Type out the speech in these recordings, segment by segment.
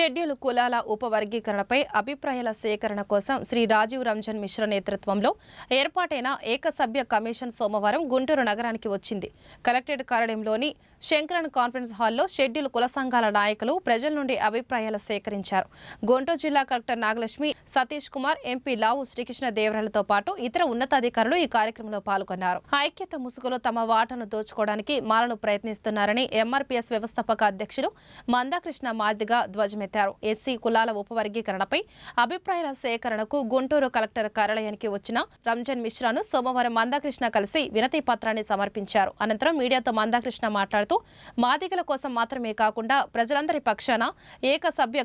Schedule కులాల ఉపవర్గీకరణపై అభిప్రాయాల సేకరణ కోసం శ్రీ రాజీవ్ రంజన్ మిశ్రా నేతృత్వంలో ఏర్పాటైన ఏకసభ్య కమిషన్ సోమవారం గుంటూరు నగరానికి వచ్చింది. కలెక్టరేట్ కార్యాలయంలోని శంకరన్ కాన్ఫరెన్స్ హాల్లో షెడ్యూల్ కుల సంఘాల నాయకులు ప్రజల నుండి అభిప్రాయాలు సేకరించారు. గుంటూరు జిల్లా కలెక్టర్ నాగలక్ష్మి సతీష్ కుమార్ ఎంపీ లావు శ్రీకృష్ణ దేవరాలతో పాటు ఇతర ఉన్నతాధికారులు ఈ కార్యక్రమంలో పాల్గొన్నారు. ఐక్యత ముసుగులో తమ వాటను దోచుకోవడానికి మాలను ప్రయత్నిస్తున్నారని ఎంఆర్పీఎస్ వ్యవస్థాపక అధ్యక్షుడు మందాకృష్ణ మాదిగా ధ్వజమెత్తారు ఎస్సీ కులాల ఉపవర్గీకరణపై అభిప్రాయాల సేకరణకు గుంటూరు కలెక్టర్ కార్యాలయానికి వచ్చిన రంజన్ మిశ్రాను సోమవారం మందాకృష్ణ కలిసి వినతి పత్రాన్ని సమర్పించారు. అనంతరం మీడియాతో మందాకృష్ణ మాట్లాడుతూ మాదిగల కోసం మాత్రమే కాకుండా ప్రజలందరి పక్షాన ఏక సభ్య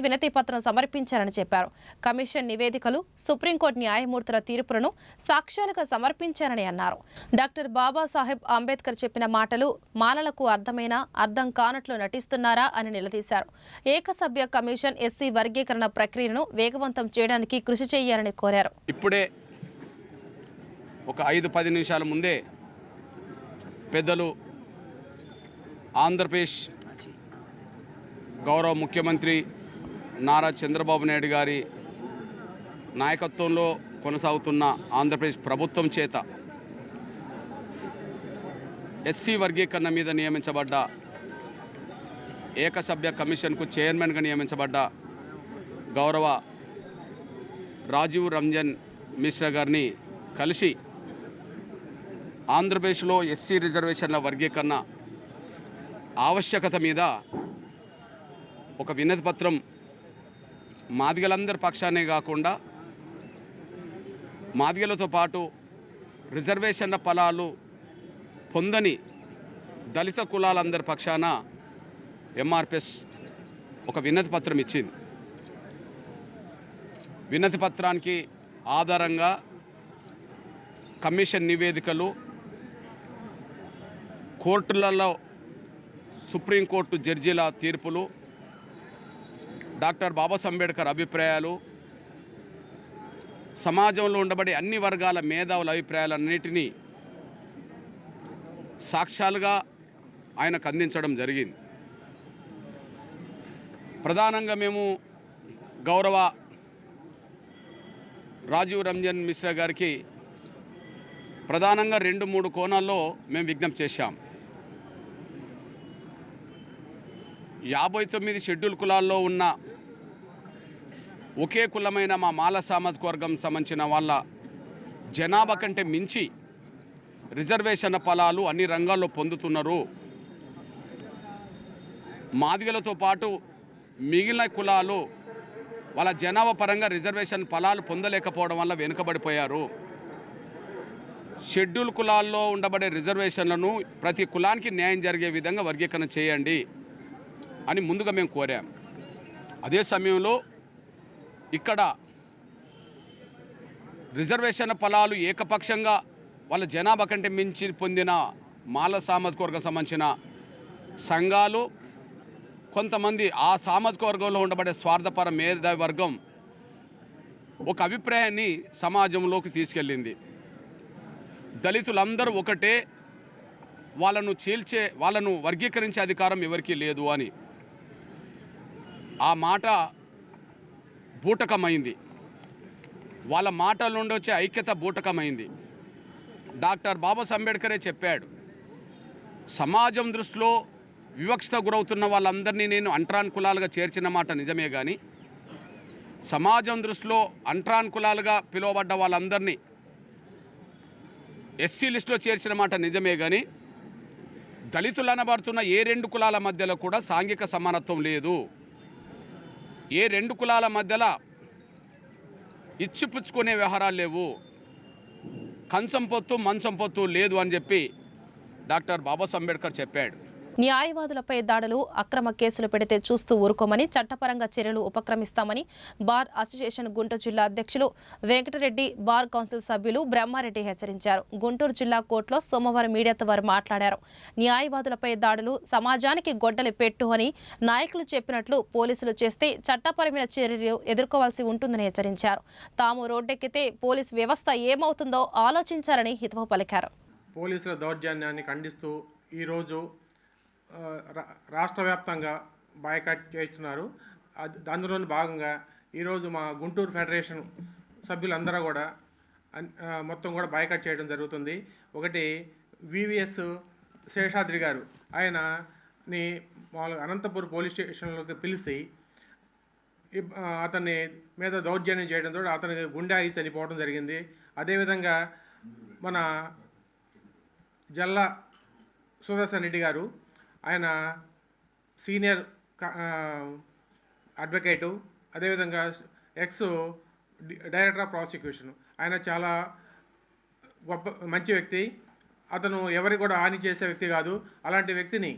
వినతి పత్రం సమర్పించారని చెప్పారు. కమిషన్ నివేదికలు సుప్రీంకోర్టు న్యాయమూర్తుల తీర్పులను సాక్ష్యాలుగా సమర్పించారని అన్నారు. డాక్టర్ బాబాసాహెబ్ అంబేద్కర్ చెప్పిన మాటలు మాలలకు అర్థమైనా అర్థం కానట్లు నటిస్తున్నారా అని నిలదీశారు. ఏకసభ్య కమిషన్ ఎస్సీ వర్గీకరణ ప్రక్రియను వేగవంతం చేయడానికి కృషి చేయాలని కోరారు. ఇప్పుడే ఒక ఐదు పది నిమిషాల ముందే పెద్దలు ఆంధ్రప్రదేశ్ గౌరవ ముఖ్యమంత్రి నారా చంద్రబాబు నాయుడు గారి నాయకత్వంలో కొనసాగుతున్న ఆంధ్రప్రదేశ్ ప్రభుత్వం చేత ఎస్సీ వర్గీకరణ మీద నియమించబడ్డ ఏకసభ్య కమిషన్కు చైర్మన్గా నియమించబడ్డ గౌరవ రాజీవ్ రంజన్ మిశ్రా గారిని కలిసి ఆంధ్రప్రదేశ్లో ఎస్సీ రిజర్వేషన్ల వర్గీకరణ ఆవశ్యకత మీద ఒక వినతి పత్రం మాదిగలందరి పక్షానే కాకుండా మాదిగలతో పాటు రిజర్వేషన్ల ఫలాలు పొందని దళిత కులాలందరి పక్షాన ఎంఆర్పిఎస్ ఒక వినతి పత్రం ఇచ్చింది. వినతి పత్రానికి ఆధారంగా కమిషన్ నివేదికలు కోర్టులలో సుప్రీంకోర్టు జడ్జీల తీర్పులు డాక్టర్ బాబాసాహెబ్ అంబేద్కర్ అభిప్రాయాలు సమాజంలో ఉండబడే అన్ని వర్గాల మేధావుల అభిప్రాయాలన్నిటినీ సాక్ష్యాలుగా ఆయనకు అందించడం జరిగింది. ప్రధానంగా మేము గౌరవ రాజీవ్ రంజన్ మిశ్రా గారికి ప్రధానంగా రెండు మూడు కోణాల్లో మేము విజ్ఞప్తి చేశాం. యాభై తొమ్మిది షెడ్యూల్ కులాల్లో ఉన్న ఒకే కులమైన మా మాల సామాజిక వర్గం సంబంధించిన వాళ్ళ జనాభా కంటే మించి రిజర్వేషన్ ఫలాలు అన్ని రంగాల్లో పొందుతున్నారు. మాదిగలతో పాటు మిగిలిన కులాలు వాళ్ళ జనాభా పరంగా రిజర్వేషన్ ఫలాలు పొందలేకపోవడం వల్ల వెనుకబడిపోయారు. షెడ్యూల్ కులాల్లో ఉండబడే రిజర్వేషన్లను ప్రతి కులానికి న్యాయం జరిగే విధంగా వర్గీకరణ చేయండి అని ముందుగా మేము కోరాం. అదే సమయంలో ఇక్కడ రిజర్వేషన్ ఫలాలు ఏకపక్షంగా వాళ్ళ జనాభా కంటే మించి పొందిన మాల సామాజిక వర్గం సంబంధించిన సంఘాలు కొంతమంది ఆ సామాజిక వర్గంలో ఉండబడే స్వార్థపర మేధావి వర్గం ఒక అభిప్రాయాన్ని సమాజంలోకి తీసుకెళ్ళింది. దళితులందరూ ఒకటే వాళ్ళను చీల్చే వాళ్ళను వర్గీకరించే అధికారం ఎవరికీ లేదు అని. ఆ మాట బూటకమైంది. వాళ్ళ మాటల నుండి వచ్చే ఐక్యత బూటకమైంది. డాక్టర్ బాబాసాహెబ్ అంబేద్కరే చెప్పాడు సమాజం దృష్టిలో వివక్షత గురవుతున్న వాళ్ళందరినీ నేను అంట్రాన్ కులాలుగా చేర్చిన మాట నిజమే కానీ సమాజం దృష్టిలో అంట్రాన్ కులాలుగా పిలువబడ్డ వాళ్ళందరినీ ఎస్సీ లిస్టులో చేర్చిన మాట నిజమే కానీ దళితులు అనబడుతున్న ఏ రెండు కులాల మధ్యలో కూడా సాంఘిక సమానత్వం లేదు. ఏ రెండు కులాల మధ్యలో ఇచ్చిపుచ్చుకునే వ్యవహారాలు లేవు. కంచం పొత్తు మంచం పొత్తు లేదు అని చెప్పి డాక్టర్ బాబాసాహెబ్ అంబేద్కర్ చెప్పాడు. న్యాయవాదులపై దాడులు అక్రమ కేసులు పెడితే చూస్తూ ఊరుకోమని చట్టపరంగా చర్యలు ఉపక్రమిస్తామని బార్ అసోసియేషన్ గుంటూరు జిల్లా అధ్యక్షులు వెంకటరెడ్డి బార్ కౌన్సిల్ సభ్యులు బ్రహ్మారెడ్డి హెచ్చరించారు. గుంటూరు జిల్లా కోర్టులో సోమవారం మీడియాతో వారు మాట్లాడారు. న్యాయవాదులపై దాడులు సమాజానికి గొడ్డలి పెట్టు అని నాయకులు చెప్పినట్లు పోలీసులు చేస్తే చట్టపరమైన చర్యలు ఎదుర్కోవాల్సి ఉంటుందని హెచ్చరించారు. తాము రోడ్డెక్కితే పోలీస్ వ్యవస్థ ఏమవుతుందో ఆలోచించారని హితవు పలికారు. పోలీసుల దౌర్జన్యాన్ని ఖండిస్తూ ఈరోజు రాష్ట్ర వ్యాప్తంగా బాయ్కాట్ చేస్తున్నారు అది అందులోని భాగంగా ఈరోజు మా గుంటూరు ఫెడరేషన్ సభ్యులందరూ కూడా మొత్తం కూడా బాయ్కాట్ చేయడం జరుగుతుంది. ఒకటి వివిఎస్ శేషాద్రి గారు ఆయనని వాళ్ళు అనంతపూర్ పోలీస్ స్టేషన్లోకి పిలిచి అతన్ని మీద దౌర్జన్యం చేయడంతో అతనికి గుండె ఆగి చనిపోవడం జరిగింది. అదేవిధంగా మన జల్లా సుదర్శన్ రెడ్డి గారు ఆయన సీనియర్ అడ్వకేటు అదేవిధంగా ఎక్స్ డైరెక్టర్ ఆఫ్ ప్రాసిక్యూషన్. ఆయన చాలా గొప్ప మంచి వ్యక్తి. అతను ఎవరికి కూడా హాని చేసే వ్యక్తి కాదు. అలాంటి వ్యక్తిని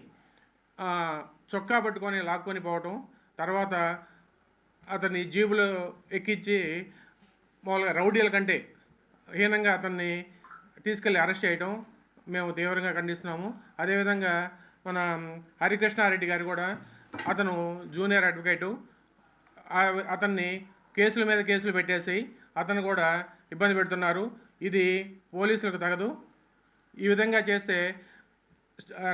చొక్కా పట్టుకొని లాక్కొని పోవటం తర్వాత అతన్ని జీబులో ఎక్కించి మామూలుగా రౌడీల కంటే హీనంగా అతన్ని తీసుకెళ్ళి అరెస్ట్ చేయటం మేము తీవ్రంగా ఖండిస్తున్నాము. అదేవిధంగా మన హరికృష్ణారెడ్డి గారు కూడా అతను జూనియర్ అడ్వకేటు. అతన్ని కేసుల మీద కేసులు పెట్టేసి అతను కూడా ఇబ్బంది పెడుతున్నారు. ఇది పోలీసులకు తగదు. ఈ విధంగా చేస్తే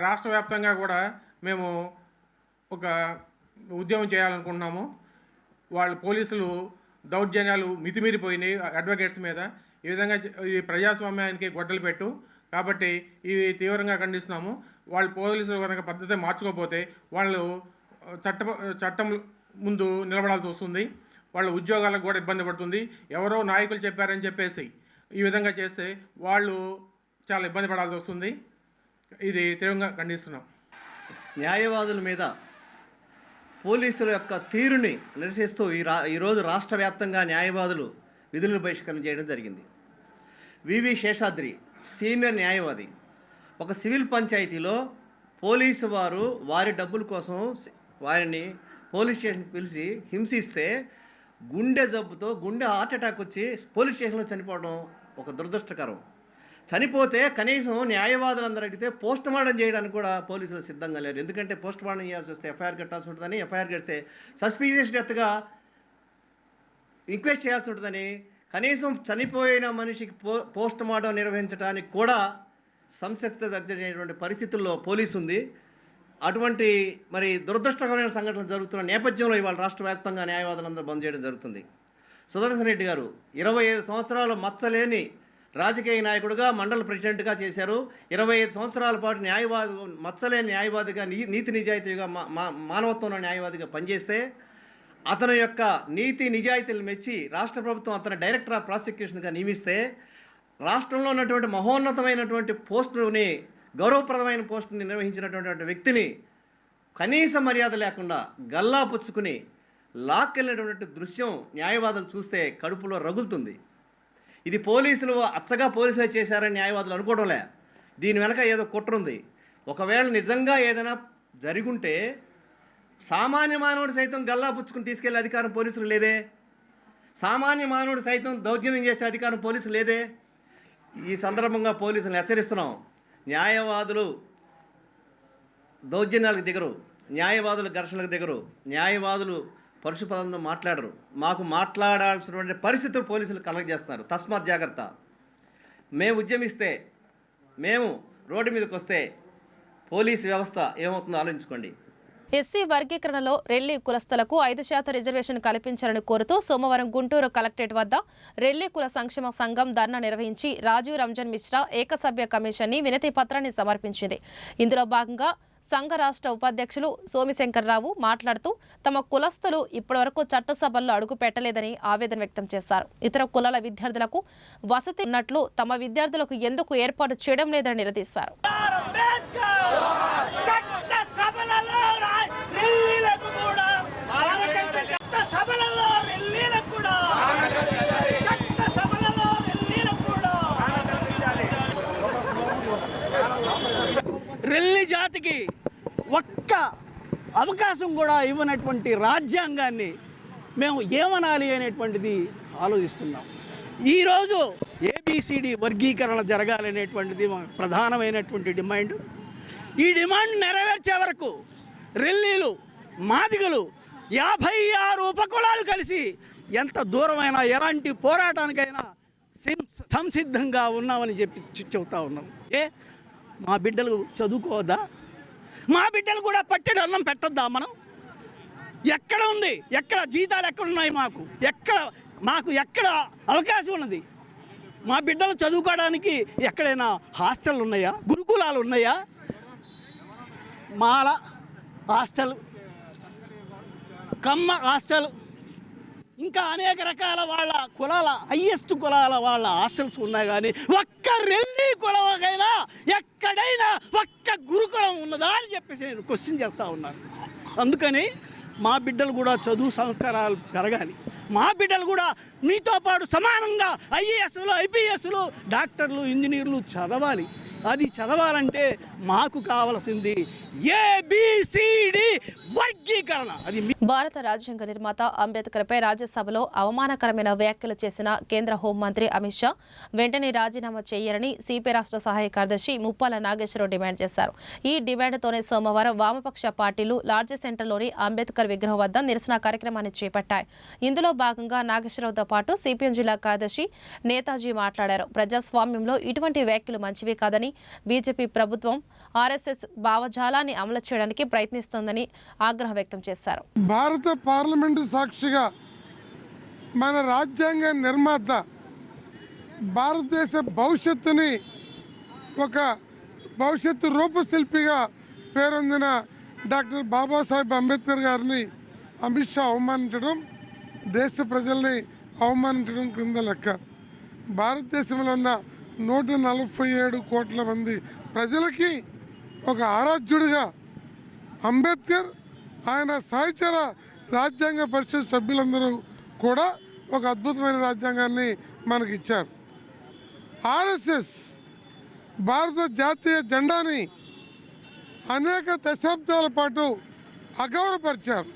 రాష్ట్ర వ్యాప్తంగా కూడా మేము ఒక ఉద్యమం చేయాలనుకుంటున్నాము. వాళ్ళు పోలీసులు దౌర్జన్యాలు మితిమీరిపోయినాయి అడ్వకేట్స్ మీద. ఈ విధంగా ఈ ప్రజాస్వామ్యానికి గొడ్డలు పెట్టు. కాబట్టి ఇవి తీవ్రంగా ఖండిస్తున్నాము. వాళ్ళు పోలీసులు కనుక పద్ధతి మార్చుకోకపోతే వాళ్ళు చట్ట చట్టం ముందు నిలబడాల్సి వస్తుంది. వాళ్ళ ఉద్యోగాలకు కూడా ఇబ్బంది పడుతుంది. ఎవరో నాయకులు చెప్పారని చెప్పేసి ఈ విధంగా చేస్తే వాళ్ళు చాలా ఇబ్బంది పడాల్సి వస్తుంది. ఇది తీవ్రంగా ఖండిస్తున్నాం. న్యాయవాదుల మీద పోలీసుల యొక్క తీరుని నిరసిస్తూ ఈ రా ఈరోజు రాష్ట్ర వ్యాప్తంగా న్యాయవాదులు విధులను బహిష్కరణ చేయడం జరిగింది. వివి శేషాద్రి సీనియర్ న్యాయవాది. ఒక సివిల్ పంచాయతీలో పోలీసు వారు వారి డబ్బుల కోసం వారిని పోలీస్ స్టేషన్కి పిలిచి హింసిస్తే గుండె జబ్బుతో గుండె హార్ట్ అటాక్ వచ్చి పోలీస్ స్టేషన్లో చనిపోవడం ఒక దురదృష్టకరం. చనిపోతే కనీసం న్యాయవాదులందరూ అడిగితే పోస్ట్ మార్టం చేయడానికి కూడా పోలీసులు సిద్ధంగా లేరు. ఎందుకంటే పోస్ట్ మార్టం చేయాల్సి వస్తే ఎఫ్ఐఆర్ కట్టాల్సి ఉంటుందని ఎఫ్ఐఆర్ కడితే సస్పీషియస్ డెత్గా ఇంక్వెస్ట్ చేయాల్సి ఉంటుందని కనీసం చనిపోయిన మనిషికి పో పోస్ట్ మార్టం నిర్వహించడానికి కూడా సంసక్త దగ్గరైనటువంటి పరిస్థితుల్లో పోలీసు ఉంది. అటువంటి మరి దురదృష్టకరమైన సంఘటనలు జరుగుతున్న నేపథ్యంలో ఇవాళ రాష్ట్ర వ్యాప్తంగా న్యాయవాదులందరూ బంద్ చేయడం జరుగుతుంది. సుదర్శన్ రెడ్డి గారు ఇరవై ఐదు సంవత్సరాలు మచ్చలేని రాజకీయ నాయకుడిగా మండల ప్రెసిడెంట్గా చేశారు. ఇరవై ఐదు సంవత్సరాల పాటు న్యాయవాది మచ్చలేని న్యాయవాదిగా నీ- నీతి నిజాయితీగా మా మా- మానవత్వంలో న్యాయవాదిగా పనిచేస్తే అతని యొక్క నీతి నిజాయితీలు మెచ్చి రాష్ట్ర ప్రభుత్వం అతను డైరెక్టర్ ఆఫ్ ప్రాసిక్యూషన్గా నియమిస్తే రాష్ట్రంలో ఉన్నటువంటి మహోన్నతమైనటువంటి పోస్టుని గౌరవప్రదమైన పోస్టుని నిర్వహించినటువంటి వ్యక్తిని కనీస మర్యాద లేకుండా గల్లా పుచ్చుకుని లాక్కెళ్ళినటువంటి దృశ్యం న్యాయవాదులు చూస్తే కడుపులో రగులుతుంది. ఇది పోలీసులు అచ్చగా పోలీసులే చేశారని న్యాయవాదులు అనుకోవడంలే. దీని వెనక ఏదో కుట్ర ఉంది. ఒకవేళ నిజంగా ఏదైనా జరిగుంటే సామాన్య మానవుడు సైతం గల్లా పుచ్చుకుని తీసుకెళ్ళే అధికారం పోలీసులు లేదే? సామాన్య మానవుడు సైతం దౌర్జన్యం చేసే అధికారం పోలీసులు లేదే? ఈ సందర్భంగా పోలీసులను హెచ్చరిస్తున్నాం. న్యాయవాదులు దౌర్జన్యాలకు దిగరు. న్యాయవాదులు ఘర్షణలకు దిగరు. న్యాయవాదులు పరుషు పదంతో మాట్లాడరు. మాకు మాట్లాడాల్సినటువంటి పరిస్థితులు పోలీసులు కలగజేస్తున్నారు. తస్మాత్ జాగ్రత్త. మేము ఉద్యమిస్తే మేము రోడ్డు మీదకి వస్తే పోలీస్ వ్యవస్థ ఏమవుతుందో ఆలోచించుకోండి. ఎస్సీ వర్గీకరణలో రెల్లి కులస్తులకు ఐదు శాతం రిజర్వేషన్ కల్పించాలని కోరుతూ సోమవారం గుంటూరు కలెక్టరేట్ వద్ద రెల్లి కుల సంక్షేమ సంఘం ధర్నా నిర్వహించి రాజీవ్ రంజన్ మిశ్రా ఏకసభ్య కమిషన్ని వినతి పత్రాన్ని సమర్పించింది. ఇందులో భాగంగా సంఘ రాష్ట్ర ఉపాధ్యక్షులు సోమిశంకర్రావు మాట్లాడుతూ తమ కులస్తులు ఇప్పటివరకు చట్టసభల్లో అడుగు పెట్టలేదని ఆవేదన వ్యక్తం చేశారు. ఇతర కులాల విద్యార్థులకు వసతి ఉన్నట్లు తమ విద్యార్థులకు ఎందుకు ఏర్పాటు చేయడం లేదని నిలదీశారు చట్టసభలలో రా- రిల్లీలకు కూడా చట్టసభలలో రిల్లీలకు కూడా చట్టసభలలో రిల్లీలకు కూడా జాతికి ఒక్క అవకాశం కూడా ఇవ్వనటువంటి రాజ్యాంగాన్ని మేము ఏమనాలి అనేటువంటిది ఆలోచిస్తున్నాం. ఈరోజు ఏబిసిడి వర్గీకరణ జరగాలనేటువంటిది మా ప్రధానమైనటువంటి డిమాండ్. ఈ డిమాండ్ నెరవేర్చే వరకు రెల్లీలు మాదిగలు యాభై ఆరు ఉపకులాలు కలిసి ఎంత దూరమైనా ఎలాంటి పోరాటానికైనా సంసిద్ధంగా ఉన్నామని చెప్పి చెబుతా ఉన్నాం. ఏ మా బిడ్డలు చదువుకోవద్దా? మా బిడ్డలు కూడా పట్టెడు అన్నం పెట్టొద్దా మనం? ఎక్కడ ఉంది? ఎక్కడ జీతాలు ఎక్కడ ఉన్నాయి మాకు? ఎక్కడ మాకు ఎక్కడ అవకాశం ఉన్నది? మా బిడ్డలు చదువుకోవడానికి ఎక్కడైనా హాస్టల్ ఉన్నాయా? గురుకులాలు ఉన్నాయా? మాల హాస్టల్ కమ్మ హాస్టల్ ఇంకా అనేక రకాల వాళ్ళ కులాల హయ్యెస్ట్ కులాల వాళ్ళ హాస్టల్స్ ఉన్నాయి కానీ ఒక్క రెల్లి కులమైనా ఎక్కడైనా ఒక్క గురుకులం ఉన్నదా అని చెప్పేసి నేను క్వశ్చన్ చేస్తూ ఉన్నాను. అందుకని మా బిడ్డలు కూడా చదువు సంస్కారాలు పెరగాలి. మా బిడ్డలు కూడా మీతో పాటు సమానంగా ఐఏఎస్లు ఐపీఎస్లు డాక్టర్లు ఇంజనీర్లు చదవాలి. అది చదవాలంటే మాకు కావలసింది ఏబిసిడి వర్గీకరణ. అది భారత రాజ్యాంగ నిర్మాత అంబేద్కర్పై రాజ్యసభలో అవమానకరమైన వ్యాఖ్యలు చేసిన కేంద్ర హోంమంత్రి అమిత్ షా వెంటనే రాజీనామా చేయరని సిపి రాష్ట్ర సహాయ కార్యదర్శి ముప్పాల నాగేశ్వరరావు డిమాండ్ చేశారు. ఈ డిమాండ్తోనే సోమవారం వామపక్ష పార్టీలు లార్జ్ సెంటర్లోని అంబేద్కర్ విగ్రహం వద్ద నిరసన కార్యక్రమాన్ని చేపట్టాయి. ఇందులో భాగంగా నాగేశ్వరరావుతో పాటు సిపిఎం జిల్లా కార్యదర్శి నేతాజీ మాట్లాడారు. ప్రజాస్వామ్యంలో ఇటువంటి వ్యాఖ్యలు మంచివి కాదని బీజేపీ ప్రభుత్వం ఆర్ఎస్ఎస్ భావజాలాన్ని అమలు చేయడానికి ప్రయత్నిస్తోందని ఆగ్రహం వ్యక్తం చేశారు. భారత పార్లమెంటు సాక్షిగా మన రాజ్యాంగ నిర్మాత భారతదేశ భవిష్యత్తుని ఒక భవిష్యత్తు రూపశిల్పిగా పేరొందిన డాక్టర్ బాబాసాహెబ్ అంబేద్కర్ గారిని అమిత్ షా అవమానించడం దేశ ప్రజల్ని అవమానించడం క్రింద లెక్క. భారతదేశంలో ఉన్న నూట నలభై ఏడు కోట్ల మంది ప్రజలకి ఒక ఆరాధ్యుడిగా అంబేద్కర్ ఆయన సహచర రాజ్యాంగ పరిషత్ సభ్యులందరూ కూడా ఒక అద్భుతమైన రాజ్యాంగాన్ని మనకి ఇచ్చారు ఆర్ఎస్ఎస్ భారత జాతీయ జెండాని అనేక దశాబ్దాల పాటు అగౌరవపరిచారు.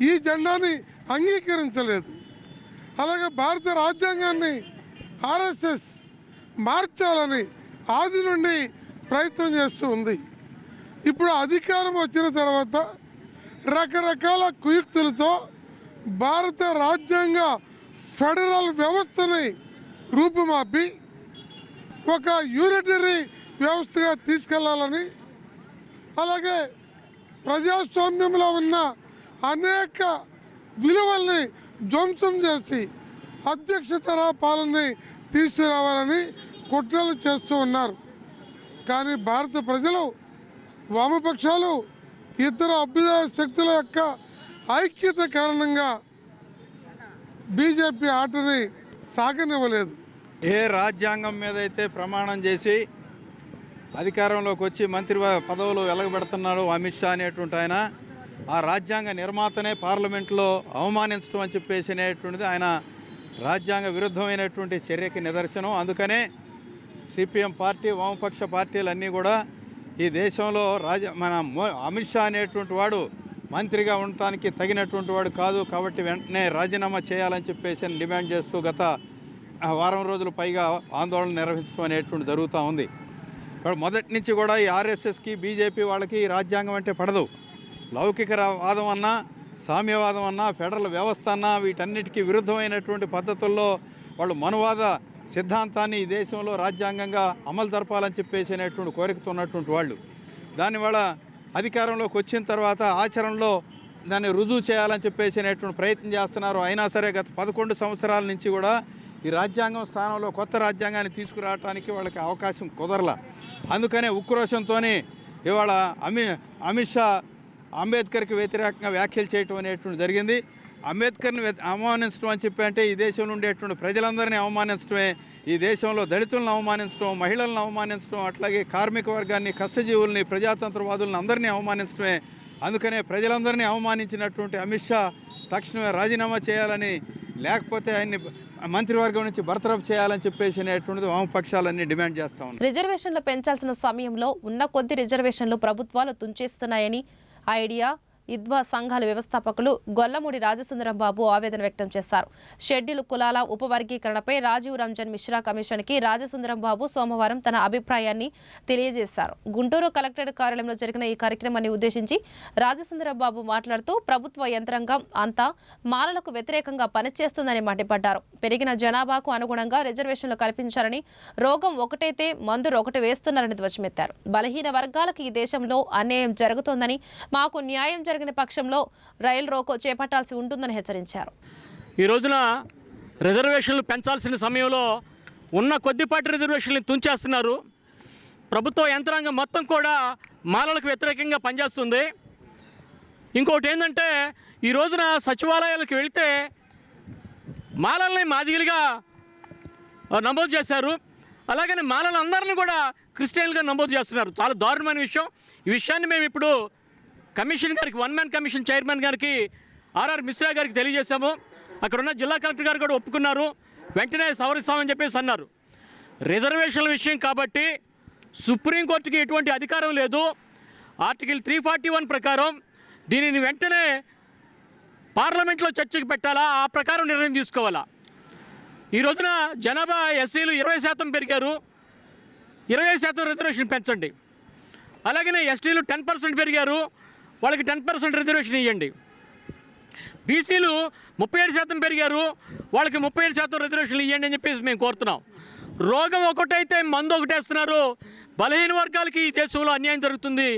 ఈ జెండాని అంగీకరించలేదు. అలాగే భారత రాజ్యాంగాన్ని ఆర్ఎస్ఎస్ మార్చాలని ఆది నుండి ప్రయత్నం చేస్తూ ఉంది. ఇప్పుడు అధికారం వచ్చిన తర్వాత రకరకాల కుయుక్తులతో భారత రాజ్యాంగ ఫెడరల్ వ్యవస్థని రూపుమాపి ఒక యూనిటరీ వ్యవస్థగా తీసుకెళ్ళాలని అలాగే ప్రజాస్వామ్యంలో ఉన్న అనేక విలువల్ని ధ్వంసం చేసి అధ్యక్ష తరహా పాలనని తీసుకురావాలని కుట్రలు చేస్తూ ఉన్నారు. కానీ భారత ప్రజలు వామపక్షాలు ఇతర అభ్యుదయ శక్తుల యొక్క ఐక్యత కారణంగా బీజేపీ ఆటని సాగనివ్వలేదు. ఏ రాజ్యాంగం మీద అయితే ప్రమాణం చేసి అధికారంలోకి వచ్చి మంత్రి పదవులు వెలగబెడుతున్నాడు అమిత్ షా అనేటువంటి ఆయన ఆ రాజ్యాంగ నిర్మాతనే పార్లమెంట్లో అవమానించడం అని చెప్పేసి అనేటువంటిది ఆయన రాజ్యాంగ విరుద్ధమైనటువంటి చర్యకి నిదర్శనం. అందుకనే సిపిఎం పార్టీ వామపక్ష పార్టీలన్నీ కూడా ఈ దేశంలో రాజ మన అమిత్ షా అనేటువంటి వాడు మంత్రిగా ఉండటానికి తగినటువంటి వాడు కాదు కాబట్టి వెంటనే రాజీనామా చేయాలని చెప్పేసి డిమాండ్ చేస్తూ గత వారం రోజులు పైగా ఆందోళన నిర్వహించడం అనేటువంటి జరుగుతూ ఉంది. మొదటి నుంచి కూడా ఈ ఆర్ఎస్ఎస్కి బీజేపీ వాళ్ళకి ఈ రాజ్యాంగం అంటే పడదు. లౌకిక వాదం అన్నా సామ్యవాదం అన్నా ఫెడరల్ వ్యవస్థ అన్నా వీటన్నిటికీ విరుద్ధమైనటువంటి పద్ధతుల్లో వాళ్ళు మనువాద సిద్ధాంతాన్ని ఈ దేశంలో రాజ్యాంగంగా అమలు జరపాలని చెప్పేసి అనేటువంటి కోరికతో ఉన్నటువంటి వాళ్ళు దాని వల్ల అధికారంలోకి వచ్చిన తర్వాత ఆచరణలో దాన్ని రుజువు చేయాలని చెప్పేసి అనేటువంటి ప్రయత్నం చేస్తున్నారు. అయినా సరే గత పదకొండు సంవత్సరాల నుంచి కూడా ఈ రాజ్యాంగం స్థానంలో కొత్త రాజ్యాంగాన్ని తీసుకురావడానికి వాళ్ళకి అవకాశం కుదరల. అందుకనే ఉక్రోషంతోనే ఇవాళ అమి అమిత్ షా అంబేద్కర్కి వ్యతిరేకంగా వ్యాఖ్యలు చేయటం అనేటువంటి జరిగింది. అంబేద్కర్ని అవమానించడం అని చెప్పి అంటే ఈ దేశంలో ఉండేటువంటి ప్రజలందరినీ అవమానించడమే ఈ దేశంలో దళితులను అవమానించడం మహిళలను అవమానించడం అట్లాగే కార్మిక వర్గాన్ని కష్టజీవుల్ని ప్రజాతంత్రవాదులను అందరినీ అవమానించడమే. అందుకనే ప్రజలందరినీ అవమానించినటువంటి అమిత్ షా తక్షణమే రాజీనామా చేయాలని లేకపోతే ఆయన్ని మంత్రివర్గం నుంచి బర్తరఫ్ చేయాలని చెప్పేసి అనేటువంటిది వామపక్షాలన్నీ డిమాండ్ చేస్తా ఉన్నాయి. రిజర్వేషన్లు పెంచాల్సిన సమయంలో ఉన్న కొద్ది రిజర్వేషన్లు ప్రభుత్వాలు తుంచేస్తున్నాయని ఐడియా ఇద్వా సంఘాల వ్యవస్థాపకులు గొల్లమూడి రాజసుందరం బాబు ఆవేదన వ్యక్తం చేశారు. షెడ్యూల్ కులాల ఉపవర్గీకరణపై రాజీవ్ రంజన్ మిశ్రా కమిషన్కి రాజసుందరం బాబు సోమవారం తన అభిప్రాయాన్ని తెలియజేశారు. గుంటూరు కలెక్టరేట్ కార్యాలయంలో జరిగిన ఈ కార్యక్రమాన్ని ఉద్దేశించి రాజసుందరం బాబు మాట్లాడుతూ ప్రభుత్వ యంత్రాంగం అంతా మాలలకు వ్యతిరేకంగా పనిచేస్తుందని మండిపడ్డారు. పెరిగిన జనాభాకు అనుగుణంగా రిజర్వేషన్లు కల్పించాలని రోగం ఒకటైతే మందులు ఒకటి వేస్తున్నారని ధ్వజమెత్తారు. బలహీన వర్గాలకు ఈ దేశంలో అన్యాయం జరుగుతోందని మాకు న్యాయం జరిగిన పక్షంలో రైలు రోకో చేపట్టాల్సి ఉంటుందని హెచ్చరించారు. ఈ రోజున రిజర్వేషన్లు పెంచాల్సిన సమయంలో ఉన్న కొద్దిపాటి రిజర్వేషన్లు తుంచేస్తున్నారు. ప్రభుత్వ యంత్రాంగం మొత్తం కూడా మాలలకు వ్యతిరేకంగా పనిచేస్తుంది. ఇంకొకటి ఏంటంటే ఈ రోజున సచివాలయాలకు వెళితే మాలల్ని మాదిగిలిగా నమోదు చేశారు. అలాగనే మాలలందరిని కూడా క్రిస్టియన్లుగా నమోదు చేస్తున్నారు. చాలా దారుణమైన విషయం. ఈ విషయాన్ని మేము ఇప్పుడు కమిషన్ గారికి వన్ మ్యాన్ కమిషన్ చైర్మన్ గారికి ఆర్ఆర్ మిశ్రా గారికి తెలియజేశాము. అక్కడ ఉన్న జిల్లా కలెక్టర్ గారు కూడా ఒప్పుకున్నారు. వెంటనే సవరిస్తామని చెప్పేసి అన్నారు. రిజర్వేషన్ల విషయం కాబట్టి సుప్రీంకోర్టుకి ఎటువంటి అధికారం లేదు. ఆర్టికల్ త్రీ ఫార్టీ వన్ ప్రకారం దీనిని వెంటనే పార్లమెంట్లో చర్చకు పెట్టాలా? ఆ ప్రకారం నిర్ణయం తీసుకోవాలా? ఈ రోజున జనాభా ఎస్సీలు ఇరవై శాతం పెరిగారు. ఇరవై శాతం రిజర్వేషన్ పెంచండి. అలాగనే ఎస్టీలు టెన్ పర్సెంట్ పెరిగారు. వాళ్ళకి టెన్ పర్సెంట్ రిజర్వేషన్ ఇవ్వండి బీసీలు ముప్పై ఏడు శాతం పెరిగారు వాళ్ళకి ముప్పై ఏడు శాతం రిజర్వేషన్లు ఇవ్వండి అని చెప్పేసి మేము కోరుతున్నాం. రోగం ఒకటైతే మందు ఒకటేస్తున్నారు బలహీన వర్గాలకి ఈ దేశంలో అన్యాయం జరుగుతుంది.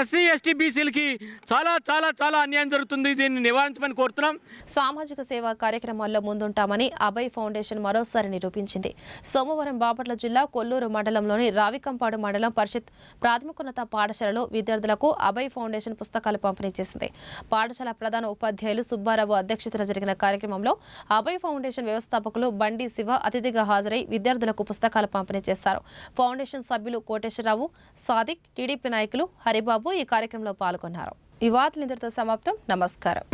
ఎస్సీ ఎస్టీ బీసీలకి చాలా చాలా చాలా అన్యాయం జరుగుతుంది. దీన్ని నివారించమని కోరుతున్నాం. సామాజిక సేవా కార్యక్రమాల్లో ముందుంటామని అభయ్ ఫౌండేషన్ మరోసారి నిరూపించింది. సోమవారం బాపట్ల జిల్లా కొల్లూరు మండలంలోని రావికంపాడు మండలం పరిషత్ ప్రాథమికోన్నత పాఠశాలలో విద్యార్థులకు అభయ్ ఫౌండేషన్ పుస్తకాలు పంపిణీ చేసింది. పాఠశాల ప్రధాన ఉపాధ్యాయులు సుబ్బారావు అధ్యక్షతన జరిగిన కార్యక్రమంలో అభయ్ ఫౌండేషన్ వ్యవస్థాపకులు బండి శివ అతిథిగా హాజరై విద్యార్థులకు పుస్తకాలు పంపిణీ చేశారు. ఫౌండేషన్ సభ్యులు కోటేశ్వరరావు సాదిక్ టీడీపీ నాయకులు హరిబాబు ఈ కార్యక్రమంలో పాల్గొన్నారు. ఈ వార్తలు ఇంతటితో సమాప్తం. నమస్కారం.